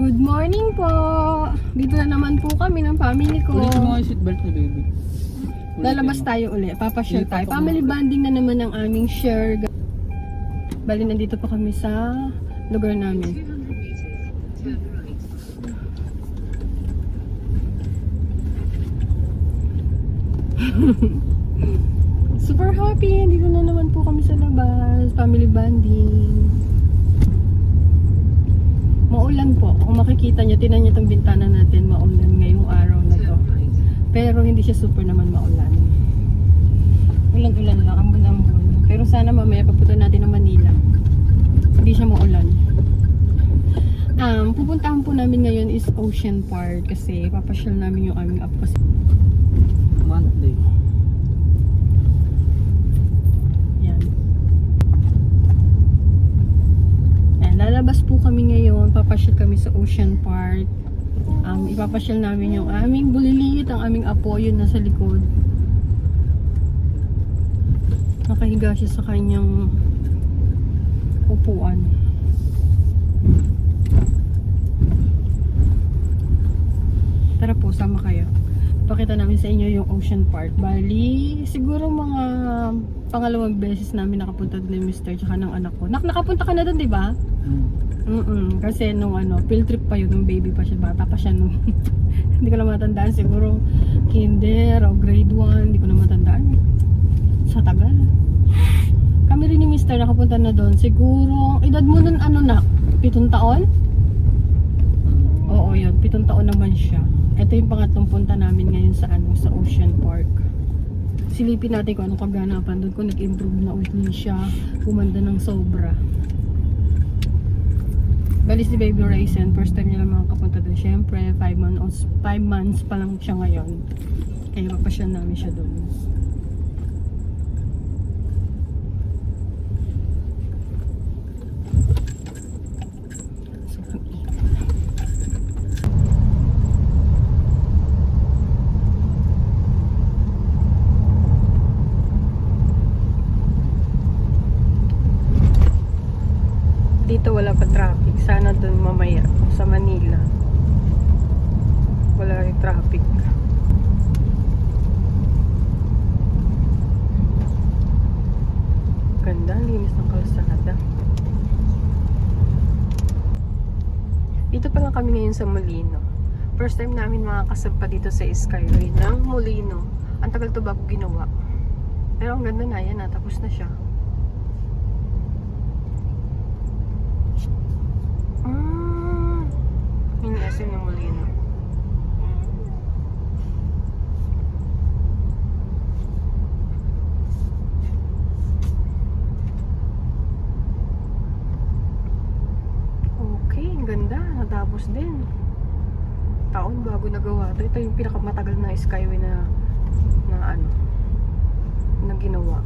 Good morning po! Dito na naman po kami ng family ko. Ulit mo yung seatbelt ni baby. Ulitin Lalabas mo. tayo uli. Papasyal tayo. Family bonding na naman ang aming share. Bali, nandito po kami sa lugar namin. Super happy! Dito na naman po kami sa labas. Family bonding. Maulan po. Kung makikita nyo, tinan nyo itong bintana natin, maulan ngayong araw na to. Pero hindi siya super naman maulan. Ulan-ulan lang, ambon-ambon. Pero sana mamaya papunta natin ng Manila. Hindi siya maulan. Um, pupuntahan po namin ngayon is Ocean Park kasi papasyal namin yung aming apo kasi Monthly. yan. Ayan, lalabas po kami ngayon, papasyal kami sa Ocean Park. Um, ipapasyal namin yung aming buliliit, ang aming apo, yun nasa likod. Nakahiga siya sa kanyang upuan. Tara po, sama kayo. Pakita namin sa inyo yung Ocean Park. Bali, siguro mga pangalawang beses namin nakapunta doon ni Mr. tsaka ng anak ko. Nak nakapunta ka na doon, di ba? Mm. Mm Kasi nung ano, field trip pa yun, nung baby pa siya, bata pa siya nung hindi ko na matandaan. Siguro kinder o grade 1, hindi ko na matandaan. Sa tagal. Kami rin ni Mr. nakapunta na doon. Siguro, edad mo nun ano na? Pitong taon? Oo, yun. Pitong taon naman siya. Ito yung pangatlong punta namin ngayon sa ano sa Ocean Park. Silipin natin kung anong kaganapan doon kung nag-improve na uli siya, kumanda ng sobra. Bali si Baby Raisin, first time niya lang makakapunta doon. Siyempre, 5 months, 5 months pa lang siya ngayon. Kaya papasyan namin siya doon. Dito wala pa traffic. Sana doon mamaya sa Manila. Wala yung traffic. Ganda, linis ng kalsada. Dito pa lang kami ngayon sa Molino. First time namin makakasampa dito sa Skyway ng Molino. Ang tagal to bago ginawa. Pero ang ganda na yan na, tapos na siya. Ah, yung SM ng Molino. Okay, ang ganda. Natapos din. Taon bago nagawa to. Ito yung pinakamatagal na skyway na na ano na ginawa.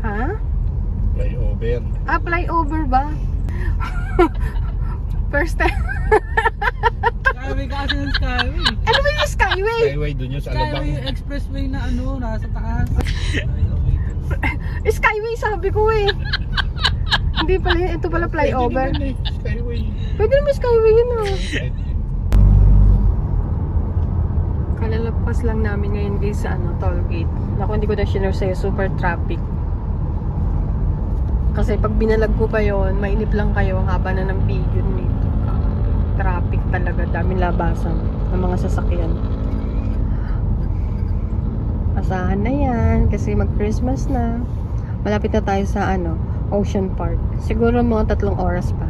Ha? Flyover. Ah, flyover ba? First time. Skyway kasi ng Skyway. Ano ba yung skyway? Skyway dun yun sa Skyway Alabang. expressway na ano, nasa taas. Skyway sabi ko eh. Hindi pala yun. Ito pala flyover. Pwede din yun eh, Skyway. Pwede naman skyway yun ah. Kalalapas lang namin ngayon guys sa ano, toll gate. Naku, hindi ko na sinure sa'yo. Super traffic. Kasi pag binalag ko pa yon, mainip lang kayo ang haba na ng video nito. Traffic talaga. Daming labasan ng mga sasakyan. Asahan na yan kasi mag-Christmas na. Malapit na tayo sa ano, Ocean Park. Siguro mga tatlong oras pa.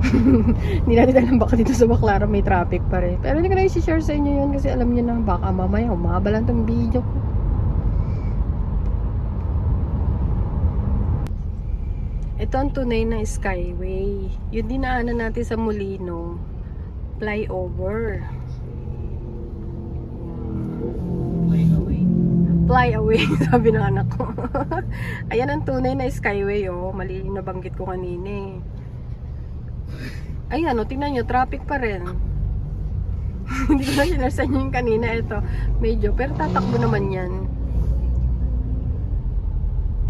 hindi natin alam baka dito sa Baclaran may traffic pa rin. Pero hindi ko na i-share sa inyo yun kasi alam niyo na baka mamaya umaba lang tong video ko. Ito ang tunay na skyway. Yung dinaanan natin sa Molino, flyover. Fly away, sabi ng anak ko. Ayan ang tunay na skyway, oh. Mali yung nabanggit ko kanina eh. Ayan, oh, tingnan nyo, traffic pa rin. Hindi ko na sinarsa nyo yung kanina. Ito, medyo, pero tatakbo naman yan.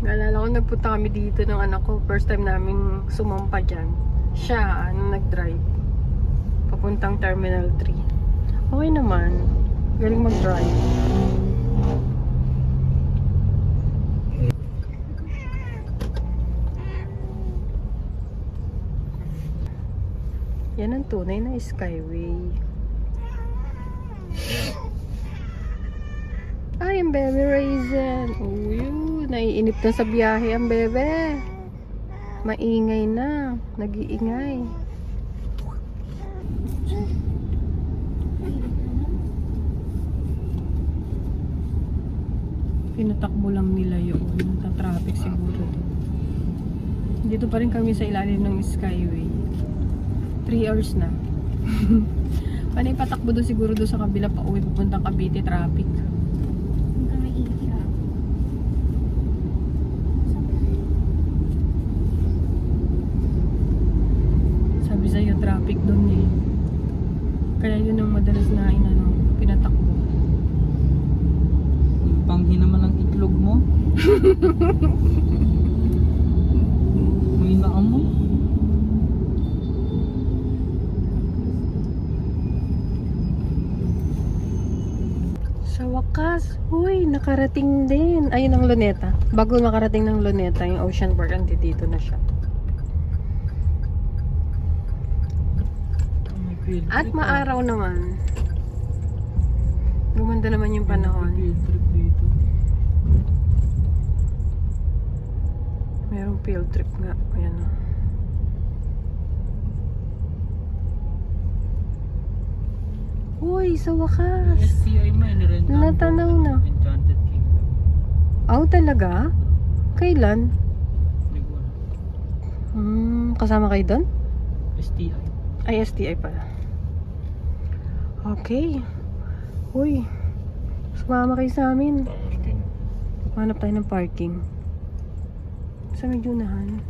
Naalala ko, nagpunta kami dito ng anak ko. First time namin sumampa dyan. Siya, ano, nag-drive. Papuntang Terminal 3. Okay naman. Galing mag-drive. Yan ang tunay na Skyway. Ay, ang bebe raisin. Yun. Naiinip na sa biyahe ang bebe. Maingay na. Nag-iingay. Pinatakbo lang nila yun. Nata-traffic siguro. Dito pa rin kami sa ilalim ng Skyway. 3 hours na. Panay patakbo doon siguro doon sa kabila pa uwi pupuntang Cavite traffic. Sabi sa'yo traffic doon eh. Kaya yun ang madalas na inano, pinatakbo. Yung panghi naman ang itlog mo. May naamo. Sa wakas, uy, nakarating din. Ayun ang Luneta. Bago makarating ng Luneta, yung Ocean Park, andi dito na siya. Field At maaraw naman. Gumanda naman yung ah. panahon. Merong field trip nga. Ayan o. Uy, sa wakas. Mo yun rin. Natanaw na. Enchanted Oh, talaga? Kailan? Hmm, kasama kayo doon? STI. Ay, STI pala. Okay. Uy, sumama kayo sa amin. Parking. Hanap tayo ng parking. Sa medyo unahan.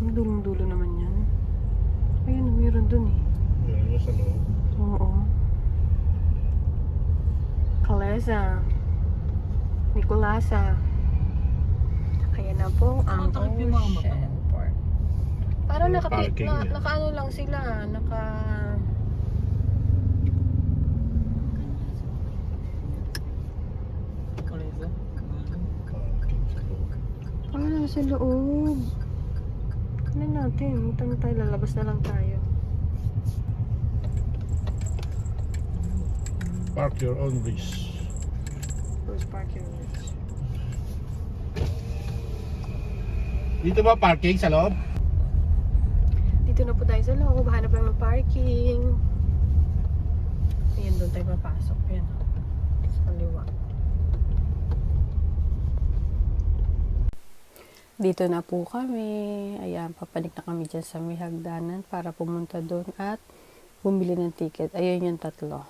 Ang dulong-dulo naman yan. Ayun, meron dun eh. Yung sa loob. Oo. Kalesa. Nicolasa. Ayan na po ang mata. Ocean Park. Parang naka, parking na, niya. naka ano lang sila. Naka... Ano? Ano? Parang nasa loob. Ano natin? Punta na tayo. Lalabas na lang tayo. Park your own risk. Where's parking lot? Dito ba parking sa loob? Dito na po tayo sa loob. Hanap lang ng parking. Ayan, doon tayo papasok. Ayan. Sa kaliwa. Dito na po kami. Ayan, papanik na kami dyan sa may hagdanan para pumunta doon at bumili ng ticket. Ayun yung tatlo.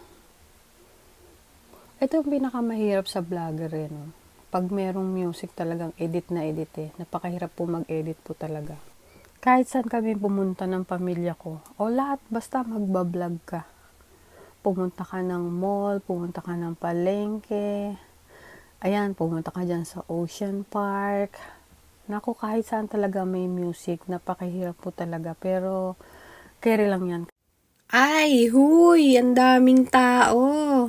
Ito yung pinakamahirap sa vlogger eh, no? Pag merong music talagang edit na edit eh. Napakahirap po mag-edit po talaga. Kahit saan kami pumunta ng pamilya ko, o lahat, basta magbablog ka. Pumunta ka ng mall, pumunta ka ng palengke, ayan, pumunta ka dyan sa Ocean Park. Naku, kahit saan talaga may music, napakahirap po talaga. Pero, carry lang yan. Ay, huy, ang daming tao.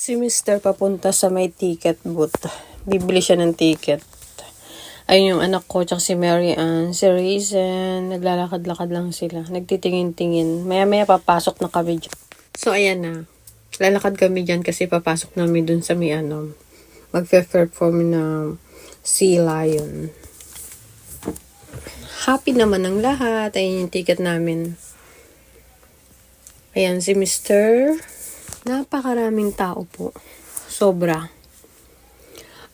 Si Mr. papunta sa may ticket booth. Bibili siya ng ticket. Ayun yung anak ko, tsaka si Mary Ann, si Raisin, naglalakad-lakad lang sila. Nagtitingin-tingin. Maya-maya papasok na kami dyan. So, ayan na. Lalakad kami dyan kasi papasok namin dun sa may ano, magpe-perform na Sea Lion. Happy naman ang lahat. Ayun yung ticket namin. Ayan si Mr. Napakaraming tao po. Sobra.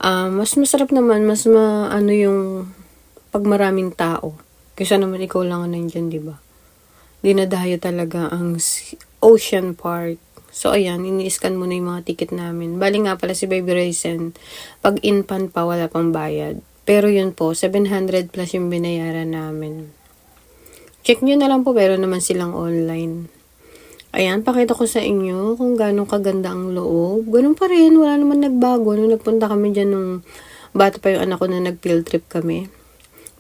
Ah, mas masarap naman, mas ma, ano yung pag maraming tao. Kaysa naman ikaw lang ang nandyan, di ba? Dinadayo talaga ang Ocean Park. So, ayan, ini-scan mo na yung mga ticket namin. Bali nga pala si Baby Raisin, pag in-pan pa, wala pang bayad. Pero yun po, 700 plus yung binayaran namin. Check nyo na lang po, pero naman silang online. Ayan, pakita ko sa inyo kung gaano kaganda ang loob. Ganun pa rin, wala naman nagbago. Nung nagpunta kami dyan nung bata pa yung anak ko na nag-field trip kami.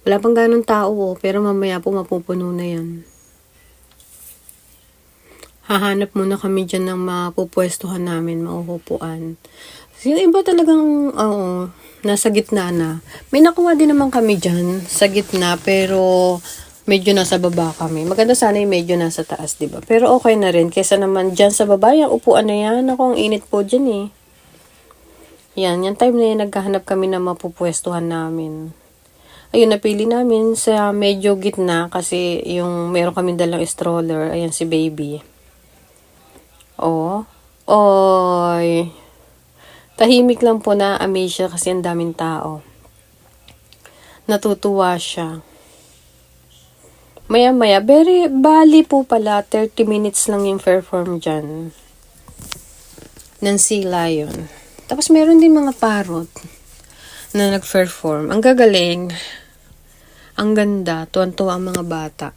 Wala pang ganong tao, oh, pero mamaya po mapupuno na yan. Hahanap muna kami dyan ng mapupwestuhan namin, mauupuan. Yung iba talagang, oo, nasa gitna na. May nakuha din naman kami dyan, sa gitna, pero medyo nasa baba kami. Maganda sana yung medyo nasa taas, di ba? Pero okay na rin, kesa naman dyan sa baba, yung upuan na yan, ako, ang init po dyan eh. Yan, yan time na yan, naghahanap kami ng mapupwestuhan namin. Ayun, napili namin sa medyo gitna kasi yung meron kami dalang stroller, ayan si baby. Oh. Oy. Tahimik lang po na amaze siya kasi ang daming tao. Natutuwa siya. Maya maya, very bali po pala, 30 minutes lang yung perform dyan. Ng Sea Lion. Tapos meron din mga parot na nag-perform. Ang gagaling. Ang ganda. Tuwan-tuwa ang mga bata.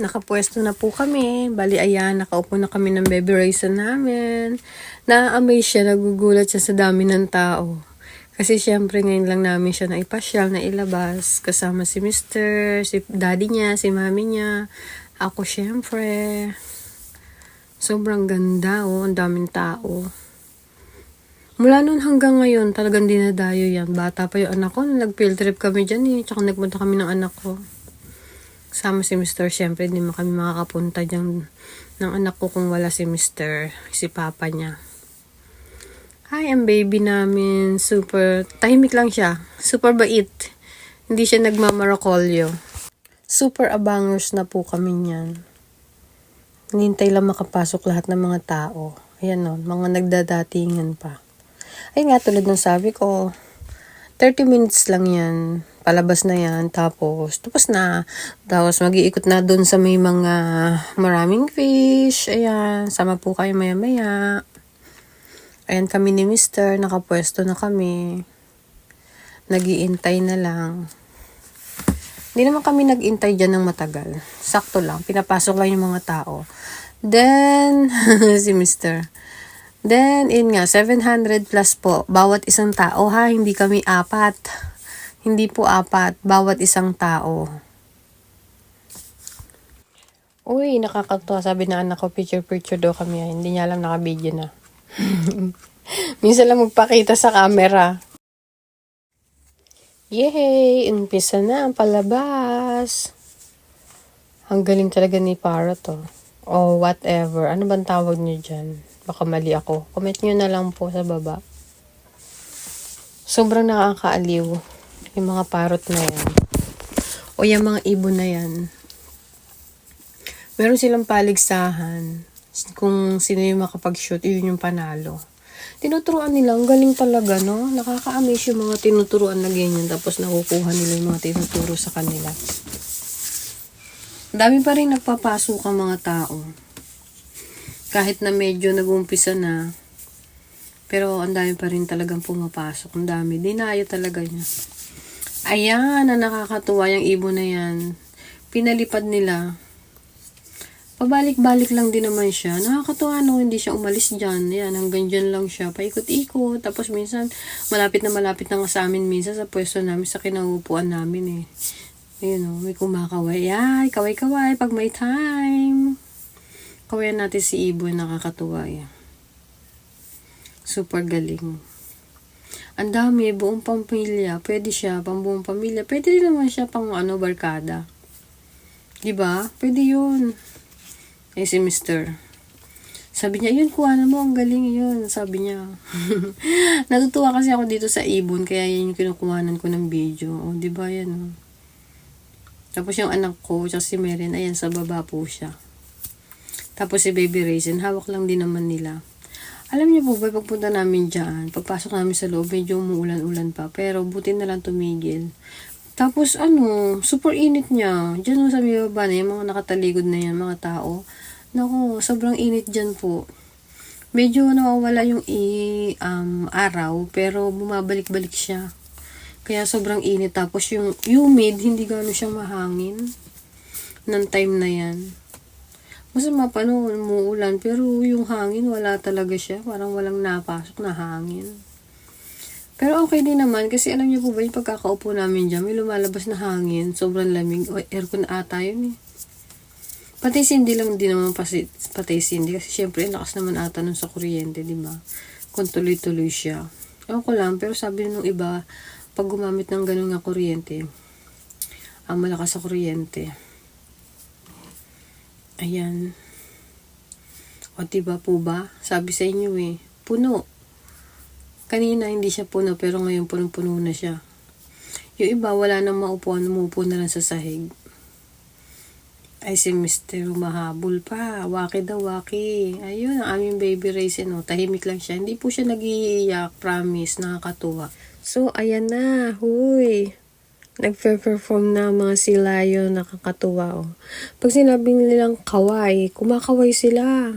Nakapwesto na po kami. Bali, ayan, nakaupo na kami ng baby racer namin. Na-amaze siya, nagugulat siya sa dami ng tao. Kasi syempre ngayon lang namin siya na ipasyal, na ilabas. Kasama si Mr., si daddy niya, si mami niya. Ako syempre. Sobrang ganda, oh. Ang daming tao. Mula noon hanggang ngayon, talagang dinadayo yan. Bata pa yung anak ko. Nag-field trip kami dyan eh. Tsaka nagpunta kami ng anak ko. Kasama si Mr. Siyempre, hindi mo kami makakapunta dyan ng anak ko kung wala si Mr. Si Papa niya. Hi, ang baby namin. Super, tahimik lang siya. Super bait. Hindi siya nagmamarakolyo. Super abangers na po kami niyan. Hinintay lang makapasok lahat ng mga tao. Ayan o, mga nagdadatingan pa. Ayun nga, tulad ng sabi ko, 30 minutes lang yan. Palabas na yan. Tapos, tapos na. Tapos, mag-iikot na dun sa may mga maraming fish. Ayan, sama po kayo maya-maya. Ayan kami ni Mister, nakapwesto na kami. Nagiintay na lang. Hindi naman kami nag-intay dyan ng matagal. Sakto lang. Pinapasok lang yung mga tao. Then, si Mister. Then, in nga, 700 plus po. Bawat isang tao ha. Hindi kami apat. Hindi po apat. Bawat isang tao. Uy, nakakatuwa. Sabi na anak ko, picture-picture daw kami. Hindi niya alam naka-video na. Minsan lang magpakita sa camera. Yay! Umpisa na ang palabas. Ang galing talaga ni Para to. O whatever. Ano bang tawag niyo dyan? Baka mali ako. Comment nyo na lang po sa baba. Sobrang nakakaaliw. Yung mga parot na yan. O yung mga ibon na yan. Meron silang paligsahan. Kung sino yung makapag-shoot, yun yung panalo. Tinuturuan nila, ang galing talaga, no? Nakaka-amaze yung mga tinuturuan na ganyan, tapos nakukuha nila yung mga tinuturo sa kanila. Dami pa rin nagpapasok ang mga tao. Kahit na medyo nag-umpisa na, pero ang dami pa rin talagang pumapasok. Ang dami. Dinayo talaga niya. Ayan, na nakakatuwa yung ibon na yan. Pinalipad nila. Pabalik-balik lang din naman siya. Nakakatuwa no, hindi siya umalis dyan. Yan, hanggang dyan lang siya. Paikot-ikot. Tapos minsan, malapit na malapit na nga sa amin minsan sa pwesto namin, sa kinaupuan namin eh. Ayun o, may kumakaway. Ay, kaway-kaway pag may time. Kawayan natin si Ibon, nakakatuwa eh. Super galing. Ang dami, buong pamilya. Pwede siya, pang buong pamilya. Pwede rin naman siya pang ano, barkada. Diba? Pwede yun. Eh si Mr. Sabi niya, yun, kuha na mo, ang galing yun. Sabi niya. Natutuwa kasi ako dito sa ibon, kaya yun yung kinukuhanan ko ng video. O, di ba yan? oh. Tapos yung anak ko, tsaka si Meren, ayan, sa baba po siya. Tapos si Baby Raisin, hawak lang din naman nila. Alam niyo po ba, pagpunta namin dyan, pagpasok namin sa loob, medyo umuulan-ulan pa. Pero buti na lang tumigil. Tapos ano, super init niya. Diyan sa may baba na yung mga nakataligod na yan, mga tao. Naku, sobrang init dyan po. Medyo nawawala yung i, um, araw, pero bumabalik-balik siya. Kaya sobrang init. Tapos yung humid, hindi gano'n siya mahangin. Ng time na yan. Masama pa no, umuulan. Pero yung hangin, wala talaga siya. Parang walang napasok na hangin. Pero okay din naman kasi alam niyo po ba yung pagkakaupo namin dyan, may lumalabas na hangin, sobrang lamig. O, aircon ata yun eh. Pati Cindy lang din naman pati, pati Cindy kasi syempre lakas naman ata nun sa kuryente, di ba? Kung tuloy-tuloy siya. Ewan ko lang, pero sabi nung iba, pag gumamit ng ganun nga kuryente, ang malakas sa kuryente. Ayan. O diba po ba? Sabi sa inyo eh, puno. Kanina hindi siya puno pero ngayon punong-puno na siya. Yung iba wala nang maupuan, umupo na lang sa sahig. Ay si Mr. Mahabol pa. Waki daw, waki. Ayun, ang aming baby Raisin. Oh. Tahimik lang siya. Hindi po siya nag-iiyak. Promise. Nakakatuwa. So, ayan na. Huy. Nagpe-perform na mga silayo. Nakakatuwa. Oh. Pag sinabi nilang kaway, kumakaway sila.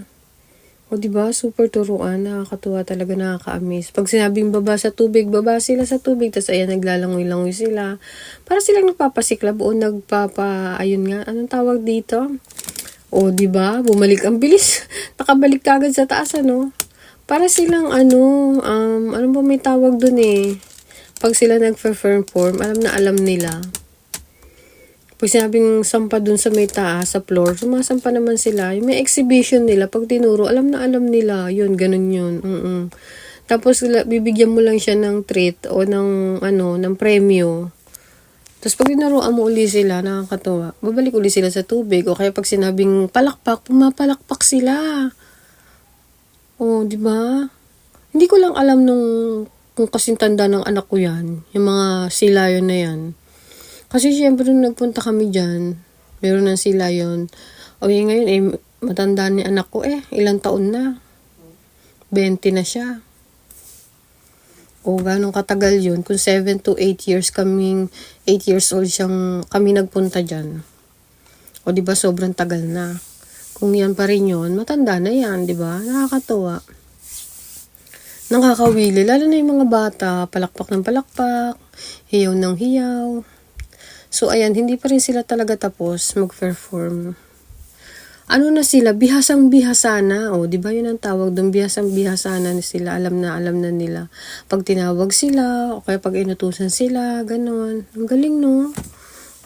O, di ba? Super turuan. Nakakatuwa talaga, nakaka-amaze. Pag sinabing baba sa tubig, baba sila sa tubig. Tapos, ayan, naglalangoy-langoy sila. Para silang nagpapasiklab o nagpapa... Ayun nga, anong tawag dito? O, di ba? Bumalik ang bilis. Nakabalik kagad sa taas, ano? Para silang, ano, um, ano ba may tawag dun eh? Pag sila nag-perform, alam na alam nila. Pag sinabing sampa dun sa may taas, sa floor, sumasampa naman sila. Yung may exhibition nila, pag tinuro, alam na alam nila. Yun, ganun yun. Mm-mm. Tapos, bibigyan mo lang siya ng treat o ng, ano, ng premyo. Tapos, pag tinuruan mo uli sila, nakakatawa. Babalik uli sila sa tubig. O kaya pag sinabing palakpak, pumapalakpak sila. Oh, di ba? Hindi ko lang alam nung kung kasing tanda ng anak ko yan. Yung mga silayon na yan. Kasi syempre nung nagpunta kami dyan, meron ng silayon. O yun ngayon, eh, matanda ni anak ko eh. Ilang taon na. 20 na siya. O ganong katagal yun. Kung 7 to 8 years kaming, 8 years old siyang kami nagpunta dyan. O di ba sobrang tagal na. Kung yan pa rin yun, matanda na yan, di ba? Nakakatuwa. Nakakawili, lalo na yung mga bata, palakpak ng palakpak, hiyaw ng hiyaw. So ayan, hindi pa rin sila talaga tapos mag-perform. Ano na sila, bihasang bihasa na. O, di ba yun ang tawag doon? Bihasang bihasa na sila. Alam na, alam na nila. Pag tinawag sila, o kaya pag inutusan sila, ganon. Ang galing, no?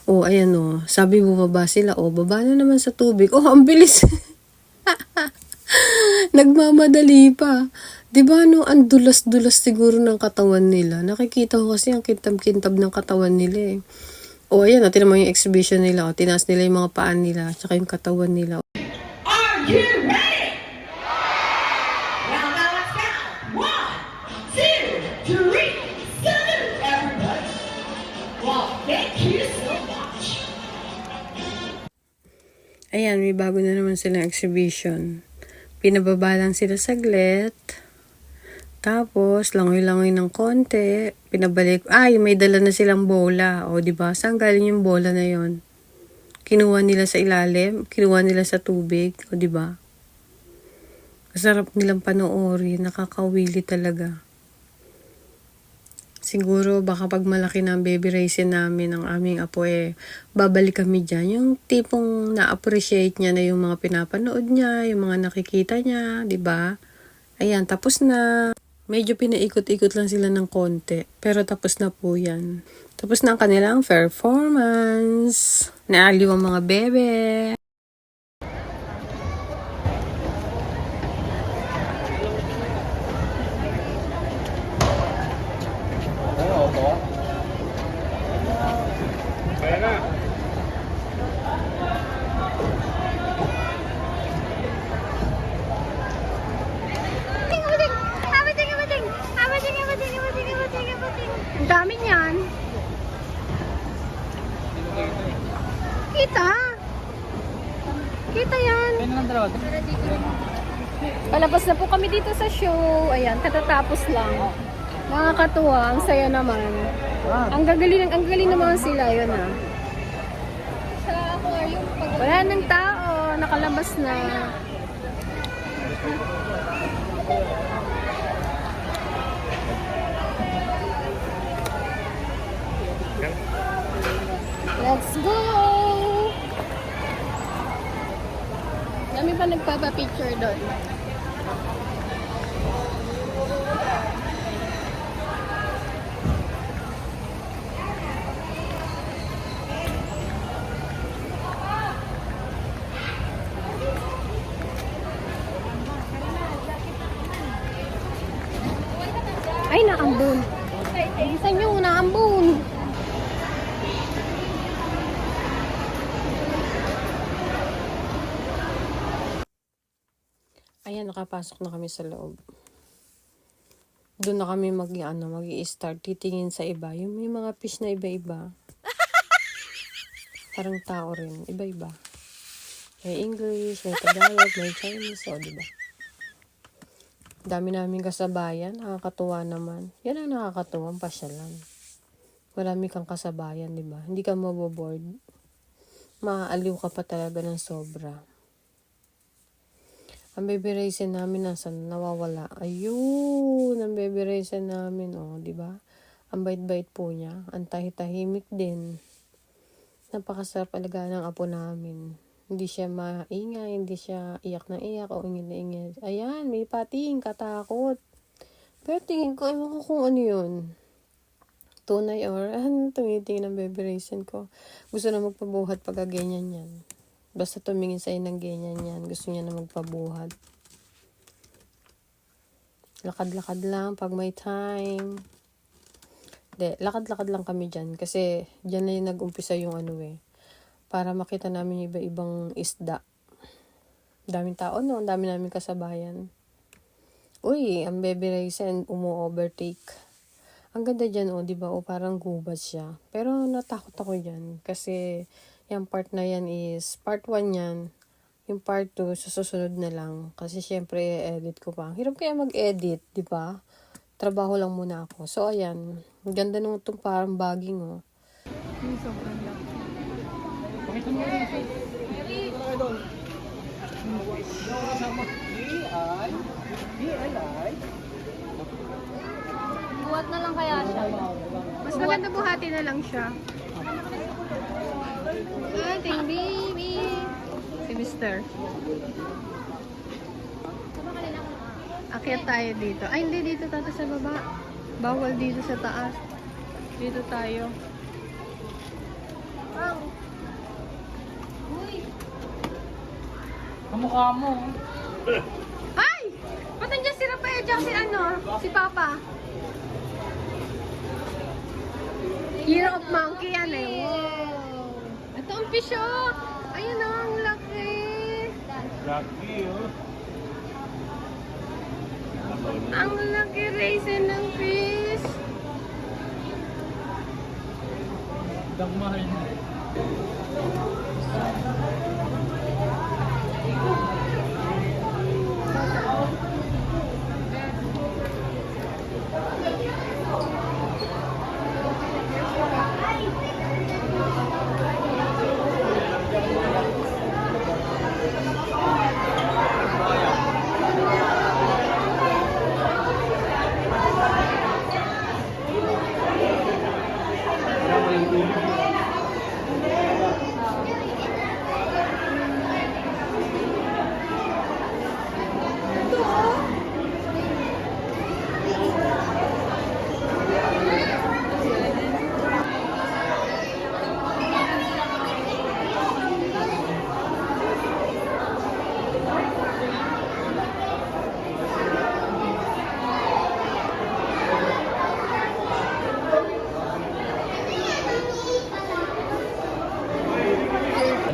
O, ayan, no. Sabi bumaba sila. O, baba na naman sa tubig. Oh, ang bilis. Nagmamadali pa. 'Di ba no, ang dulas-dulas siguro ng katawan nila. Nakikita ko kasi ang kintab-kintab ng katawan nila eh. O ayan, natin naman yung exhibition nila. O, tinaas nila yung mga paan nila, tsaka yung katawan nila. Are you ready? Now, now, let's go. One, two, three, salute, everybody. Well, thank you so much. Ayan, may bago na naman silang exhibition. Pinababa lang sila saglit. Tapos, langoy-langoy ng konti. Pinabalik. Ay, may dala na silang bola. O, di ba? Saan galing yung bola na yon? Kinuha nila sa ilalim. Kinuha nila sa tubig. O, di ba? Masarap nilang panoorin. Nakakawili talaga. Siguro, baka pag malaki na ang baby raisin namin, ang aming apo eh, babalik kami dyan. Yung tipong na-appreciate niya na yung mga pinapanood niya, yung mga nakikita niya, di ba? Ayan, tapos na. Medyo pinaikot-ikot lang sila ng konti. Pero tapos na po yan. Tapos na ang kanilang performance. Naaliw ang mga bebe. Kaya na. Ang dami niyan. Kita. Kita yan. Kaya lang dalawa. Palabas na po kami dito sa show. Ayan, katatapos lang. Nakakatuwa, ang saya naman. Ang gagaling, ang galing naman sila, yun ah. Sa aquarium, wala nang tao, nakalabas na. Let's go! Dami pa nagpapapicture doon. Ay, naambun. Bilisan nyo, naambun. Ayan, nakapasok na kami sa loob. Doon na kami mag, ano, mag start titingin sa iba. Yung may mga fish na iba-iba. Parang tao rin. Iba-iba. May English, may Tagalog, may Chinese. O, diba? Dami namin kasabayan. Nakakatuwa naman. Yan ang nakakatuwa. Ang pasyalan. Marami kang kasabayan, di ba? Hindi ka maboboard. Maaaliw ka pa talaga ng sobra. Ang baby raisin namin nasa nawawala. Ayun, ang baby raisin namin, oh, di ba? Ang bait-bait po niya. Ang tahitahimik din. Napakasarap alaga ng apo namin. Hindi siya maingay, hindi siya iyak na iyak o ingit na ingit. Ayan, may pating, katakot. Pero tingin ko, ewan ko kung ano yun. Tunay or, ano, tumitingin ng baby raisin ko. Gusto na magpabuhat pag ganyan yan. Basta tumingin sa'yo ng ganyan yan. Gusto niya na magpabuhat. Lakad-lakad lang pag may time. De, lakad-lakad lang kami dyan. Kasi dyan na yung nag-umpisa yung ano eh. Para makita namin yung iba-ibang isda. Daming tao no. Ang dami namin kasabayan. Uy, ang baby raisin umu-overtake. Ang ganda dyan, oh, di ba? O parang gubat siya. Pero natakot ako dyan. Kasi, yung part na yan is, part 1 yan. Yung part 2, sa susunod na lang. Kasi, syempre, edit ko pa. Hirap kaya mag-edit, di ba? Trabaho lang muna ako. So, ayan. Ganda nung itong parang baging, oh. Sobrang laki. Pakita mo. Buhat na lang kaya siya. Mas maganda buhati na lang siya. Ating baby. Si Mister. Akyat tayo dito. Ay, hindi dito tayo sa baba. Bawal dito sa taas. Dito tayo. Kamukha mo. Ay! Ba't nandiyan si Rafael tsaka si ano? Si Papa? Year of Monkey yan eh. Ito ang fish oh! Ayun oh, ang laki! Lucky, oh. Ang laki raisin ng fish! Dagmahin mo.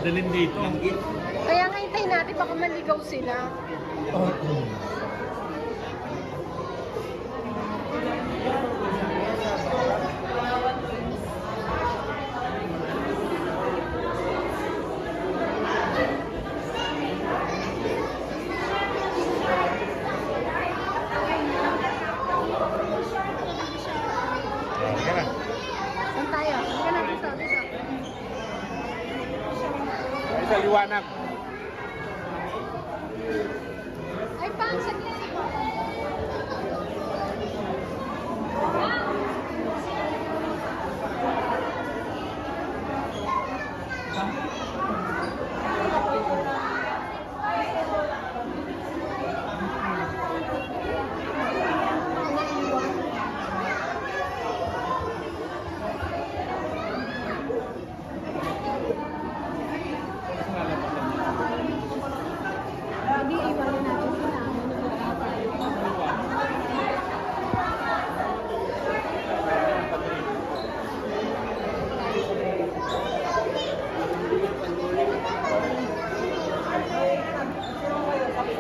Madalin dito. Kaya nga hintayin natin baka maligaw sila. Halika na. Saan tayo? Halika na dito, dito. Ay,